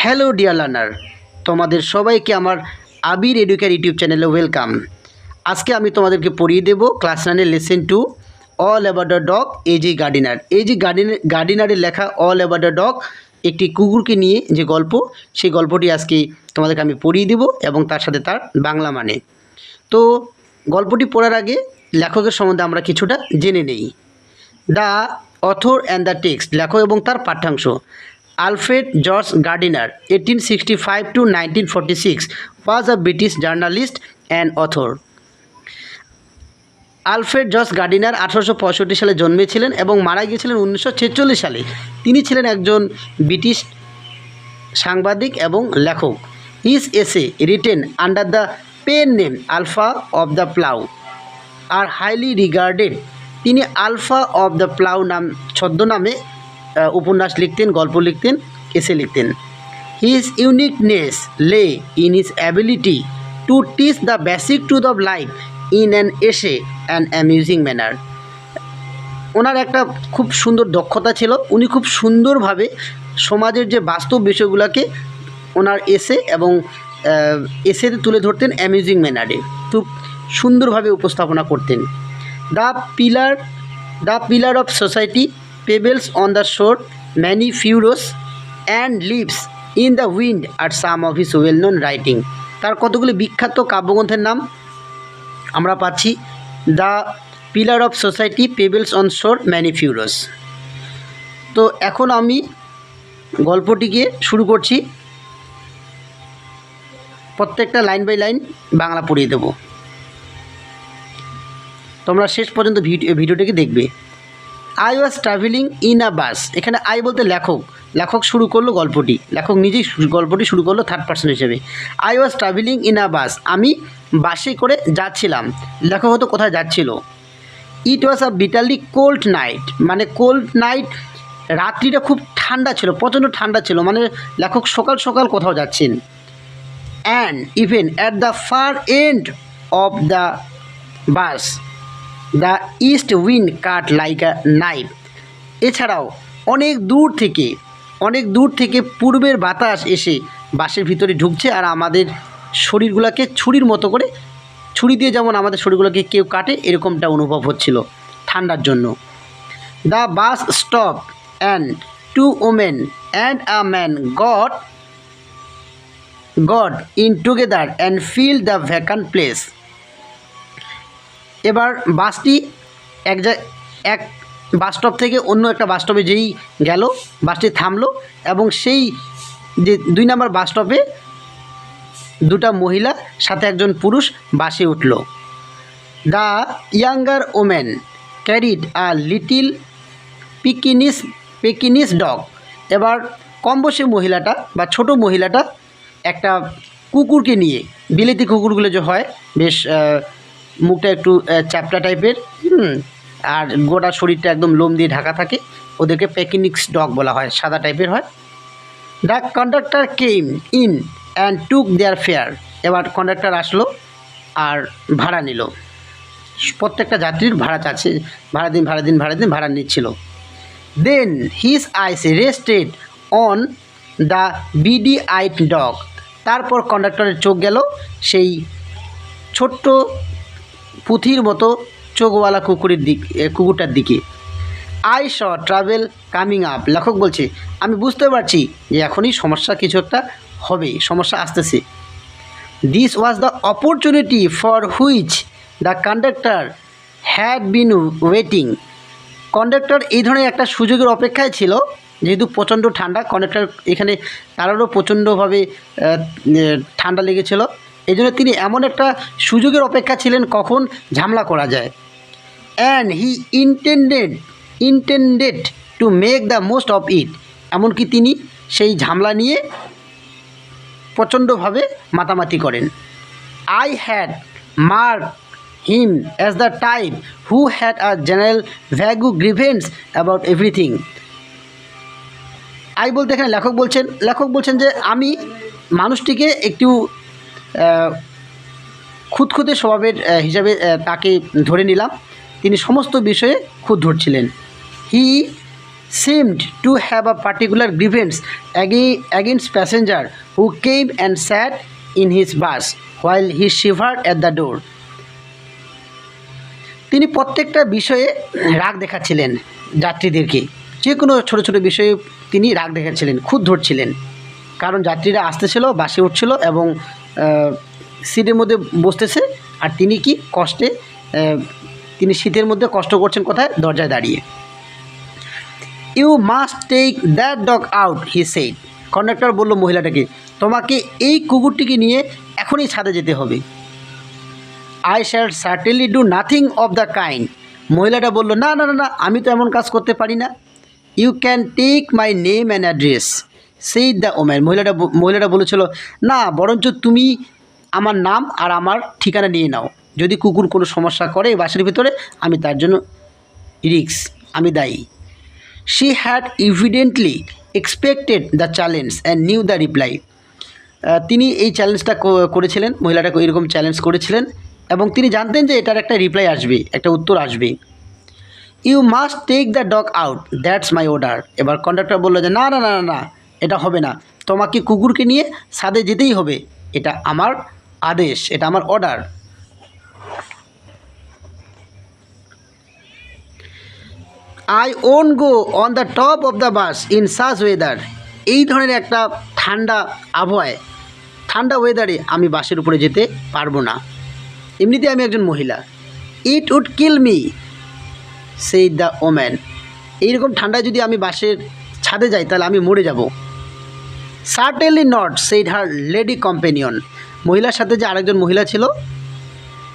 Hello dear learner, তোমাদের সবাইকে আমার আবির এডুকেয়ার ইউটিউব চ্যানেলে ওয়েলকাম। আজকে আমি তোমাদেরকে পড়িয়ে দেব ক্লাস নাইনের lesson two, all about the dog A G Gardiner যে গার্ডিন গার্ডিনারের লেখা অল অ্যাবাউট দ্য ডগ, একটি কুকুরকে নিয়ে যে গল্প, সেই গল্পটি আজকে তোমাদেরকে আমি পড়িয়ে দেব এবং তার সাথে তার বাংলা মানে। তো গল্পটি পড়ার আগে লেখকের সম্বন্ধে আমরা কিছুটা জেনে নেই। The author and the text, লেখক এবং তার পাঠ্যাংশ। Alfred George Gardiner eighteen sixty five to nineteen forty six was a British journalist and author Alfred George Gardiner আঠারোশো পঁয়ষট্টি সালে জন্মেছিলেন এবং মারা গিয়েছিলেন উনিশশো ছেচল্লিশ সালে। তিনি ছিলেন একজন ব্রিটিশ সাংবাদিক এবং লেখক। His essay written under the pen name Alpha of the Plough are highly regarded তিনি আলফা অফ দ্য প্লাউ নাম ছদ্মনামে উপন্যাস লিখতেন, গল্প লিখতেন, এসে লিখতেন। His uniqueness lies in his ability to teach the basic truth of life in an essay an amusing manner ওনার একটা খুব সুন্দর দক্ষতা ছিল। উনি খুব সুন্দরভাবে সমাজের যে বাস্তব বিষয়গুলোকে ওনার এসে এবং এসেতে তুলে ধরতেন অ্যামিউজিং ম্যানারে খুব সুন্দরভাবে উপস্থাপনা করতেন। The pillar the pillar of society pebbles on the shore many furrows and leaves in the wind are some of his well known writing তার কতগুলি বিখ্যাত কাব্যগ্রন্থের নাম? আমরা পাচ্ছি the pillar of society pebbles on shore many furrows তো এখন আমি গল্পটিকে শুরু করছি। প্রত্যেকটা লাইন বাই লাইন বাংলা পড়িয়ে দেব। তোমরা শেষ পর্যন্ত ভিডিও ভিডিওটিকে দেখবে। I was travelling in a bus এখানে আই বলতে লেখক। লেখক শুরু করল গল্পটি। লেখক নিজেই গল্পটি শুরু করল থার্ড পার্সন হিসেবে। I was travelling in a bus আমি বাসে করে যাচ্ছিলাম। লেখক হয়তো কোথায় যাচ্ছিল। It was a bitterly cold night মানে কোল্ড নাইট রাত্রিটা খুব ঠান্ডা ছিল, প্রচণ্ড ঠান্ডা ছিল। মানে লেখক সকাল সকাল কোথাও যাচ্ছেন। And even at the far end of the bus the east wind cut like a knife এছাড়াও অনেক দূর থেকে, অনেক দূর থেকে পূর্বের বাতাস এসে বাসের ভিতরে ঢুকছে আর আমাদের শরীরগুলোকে ছুরির মতো করে, ছুরি দিয়ে যেমন আমাদের শরীরগুলোকে কেউ কাটে, এরকমটা অনুভব হচ্ছিল ঠান্ডার জন্য। The bus stop and two women and a man got got in together and fill the vacant place এবার বাসটি এক এক বাস স্টপ থেকে অন্য একটা বাস স্টপে যেই গেল, বাসটি থামলো এবং সেই যে দুই নম্বর বাস স্টপে দুটা মহিলা, সাথে একজন পুরুষ বাসে উঠল। The younger woman carried a little pekinese, pekinese dog. এবার কম বয়সী মহিলাটা বা ছোট মহিলাটা একটা কুকুরকে নিয়ে, বিলেতি কুকুরগুলো যে হয়, বেশ মুখটা একটু চ্যাপটা টাইপের আর গোটা শরীরটা একদম লোম দিয়ে ঢাকা থাকে। ওদেরকে প্যাকিনিক্স ডগ বলা হয়, সাদা টাইপের হয়। The conductor came in and took their fare এবার কন্ডাক্টর আসলো আর ভাড়া নিল। প্রত্যেকটা যাত্রীর ভাড়া চাচ্ছে, ভাড়া দিন ভাড়া দিন ভাড়া দিন, ভাড়া নিচ্ছিল। Then his eyes rested on the beady eyed dog তারপর কন্ডাক্টরের চোখ গেল, সেই ছোট্ট পুঁথির মতো চোখওয়ালা কুকুরের দিক কুকুরটার দিকে। I saw trouble coming up. লেখক বলছে, আমি বুঝতে পারছি যে এখনই সমস্যা কিছু একটা হবে, সমস্যা আসতেছে। This was the opportunity for which the conductor had been waiting conductor এই ধরনের একটা সুযোগের অপেক্ষায় ছিল, যেহেতু প্রচণ্ড ঠান্ডা কন্ডাক্টর এখানে তারও প্রচণ্ডভাবে ঠান্ডা লেগেছিল। এই জন্য তিনি এমন একটা সুযোগের অপেক্ষা ছিলেন কখন ঝামলা করা যায়। And he intended intended to make the most of it এমনকি তিনি সেই ঝামলা নিয়ে প্রচণ্ডভাবে মাতামাতি করেন। I had mark him as the type who had a general vague grievance about everything I বলতে এখানে লেখক বলছেন লেখক বলছেন যে আমি মানুষটিকে একটু খুঁতখুঁতে স্বভাবের হিসাবে তাকে ধরে নিলাম। তিনি সমস্ত বিষয়ে খুঁত ধরছিলেন হি seemed to have a particular grievance against passenger who came and sat in his bus while he shivered at the door. তিনি প্রত্যেকটা বিষয়ে রাগ দেখাচ্ছিলেন যাত্রীদেরকে। যে কোনো ছোটো ছোটো বিষয়ে তিনি রাগ দেখাচ্ছিলেন খুদ ধরছিলেন কারণ যাত্রীরা আসতেছিল, বাসে উঠছিল এবং সিটের মধ্যে বসতেছে আর তিনি কি কষ্টে তিনি শীতের মধ্যে কষ্ট করছেন কোথায়? দরজায় দাঁড়িয়ে। You must take that dog out he said conductor বলল মহিলাটাকে, তোমাকে এই কুকুরটিকে নিয়ে এখনই ছাদে যেতে হবে। I shall certainly do nothing of the kind মহিলাটা বলল, না না না না, আমি তো এমন কাজ করতে পারি না। You can take my name and address said the woman মহিলাটা মহিলাটা বলেছিল, না, বরঞ্চ তুমি আমার নাম আর আমার ঠিকানা নিয়ে নাও। যদি কুকুর কোনো সমস্যা করে বাসের ভিতরে, আমি তার জন্য রিক্স আমি দায়ী। She had evidently expected the challenge and knew the reply তিনি এই চ্যালেঞ্জটা করেছিলেন, মহিলাটাকে এরকম চ্যালেঞ্জ করেছিলেন, এবং তিনি জানতেন যে এটার একটা রিপ্লাই আসবে, একটা উত্তর আসবে। You must take the dog out that's my order এবার কন্ডাক্টর বলল যে না না না না এটা হবে না। তোমাকে কুকুরকে নিয়ে সাদে যেতেই হবে। এটা আমার আদেশ, এটা আমার order I won't go on the top of the bus in such weather এই ধরনের একটা ঠান্ডা আবহাওয়ায়, ঠান্ডা ওয়েদারে আমি বাসের উপরে যেতে পারব না। এমনিতে আমি একজন মহিলা। It would kill me said the woman এইরকম ঠান্ডায় যদি আমি বাসের ছাদে যাই, তাহলে আমি মরে যাব। Certainly not said her lady companion মহিলার সাথে যে আরেকজন মহিলা ছিল,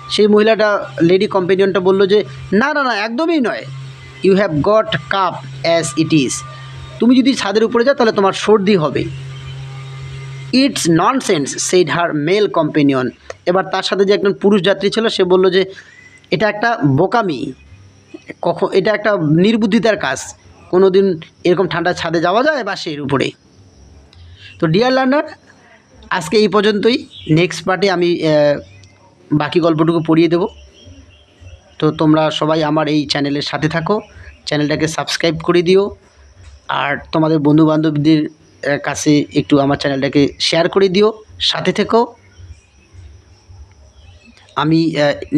সেই মহিলাটা লেডি কম্পেনিয়নটা বলল যে, না না না, একদমই নয়। You have got cough as it is তুমি যদি ছাদের উপরে যাও, তাহলে তোমার সর্দি হবে। It's nonsense said her male companion এবার তার সাথে যে একজন পুরুষ যাত্রী ছিল, সে বলল যে, এটা একটা বোকামি। কখন এটা একটা নির্বুদ্ধিতার কাজ। কোনো দিন এরকম ঠান্ডা ছাদে যাওয়া যায় বা বাসের উপরে? তো ডিয়ার লার্নার আজকে এই পর্যন্তই। নেক্সট পার্টে আমি বাকি গল্পটুকু পড়িয়ে দেব। তো তোমরা সবাই আমার এই চ্যানেলের সাথে থাকো। চ্যানেলটাকে সাবস্ক্রাইব করে দিও। আর তোমাদের বন্ধুবান্ধবদের কাছে একটু আমার চ্যানেলটাকে শেয়ার করে দিও। সাথে থেকো। আমি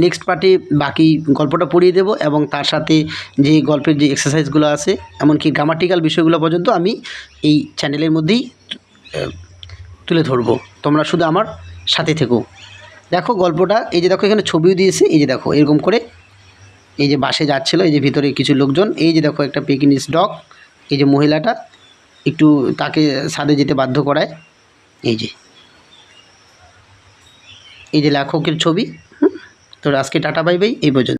নেক্সট পার্টে বাকি গল্পটা পড়িয়ে দেব এবং তার সাথে যে গল্পের যে এক্সারসাইজগুলো আছে, এমনকি গ্রামাটিক্যাল বিষয়গুলো পর্যন্ত আমি এই চ্যানেলের মধ্যেই তুলে ধরবো। তোমরা শুধু আমার সাথে থেকো। দেখো গল্পটা, এই যে দেখো এখানে ছবিও দিয়েছে, এই যে দেখো এরকম করে এই যে বাসে যাচ্ছিল, এই যে ভিতরে কিছু লোকজন, এই যে দেখো একটা পিকনিস ডগ এই যে মহিলাটা একটু তাকে সাদে যেতে বাধ্য করায়। এই যে। এই যে লেখকের ছবি, হুম? তো আজকে টাটা, বাই বাই, এই পর্যন্ত।